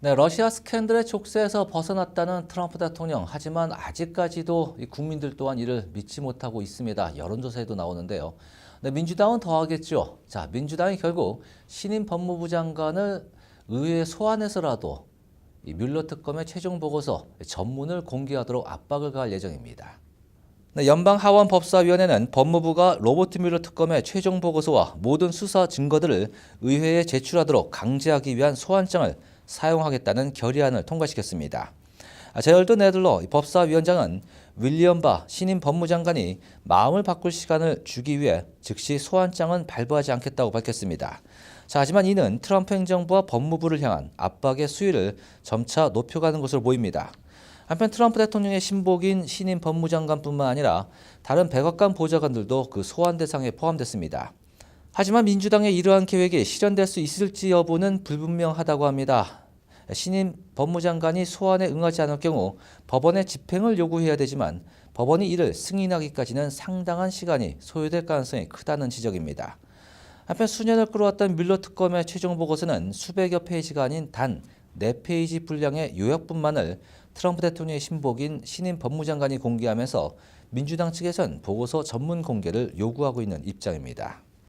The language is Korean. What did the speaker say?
네, 러시아 스캔들의 족쇄에서 벗어났다는 트럼프 대통령. 하지만 아직까지도 이 국민들 또한 이를 믿지 못하고 있습니다. 여론조사에도 나오는데요. 네, 민주당은 더 하겠죠. 자, 민주당이 결국 신임 법무부 장관을 의회에 소환해서라도 이 뮬러 특검의 최종 보고서 전문을 공개하도록 압박을 가할 예정입니다. 네, 연방 하원 법사위원회는 법무부가 로버트 뮬러 특검의 최종 보고서와 모든 수사 증거들을 의회에 제출하도록 강제하기 위한 소환장을 사용하겠다는 결의안을 통과시켰습니다. 아, 제럴드 네들러 법사위원장은 윌리엄 바 신임 법무장관이 마음을 바꿀 시간을 주기 위해 즉시 소환장은 발부하지 않겠다고 밝혔습니다. 자, 하지만 이는 트럼프 행정부와 법무부를 향한 압박의 수위를 점차 높여가는 것으로 보입니다. 한편 트럼프 대통령의 신복인 신임 법무장관뿐만 아니라 다른 백악관 보좌관들도 그 소환 대상에 포함됐습니다. 하지만 민주당의 이러한 계획이 실현될 수 있을지 여부는 불분명하다고 합니다. 신임 법무장관이 소환에 응하지 않을 경우 법원의 집행을 요구해야 되지만 법원이 이를 승인하기까지는 상당한 시간이 소요될 가능성이 크다는 지적입니다. 한편 수년을 끌어왔던 뮬러 특검의 최종 보고서는 수백여 페이지가 아닌 단 4페이지 분량의 요약분만을 트럼프 대통령의 신복인 신임 법무장관이 공개하면서 민주당 측에선 보고서 전문 공개를 요구하고 있는 입장입니다.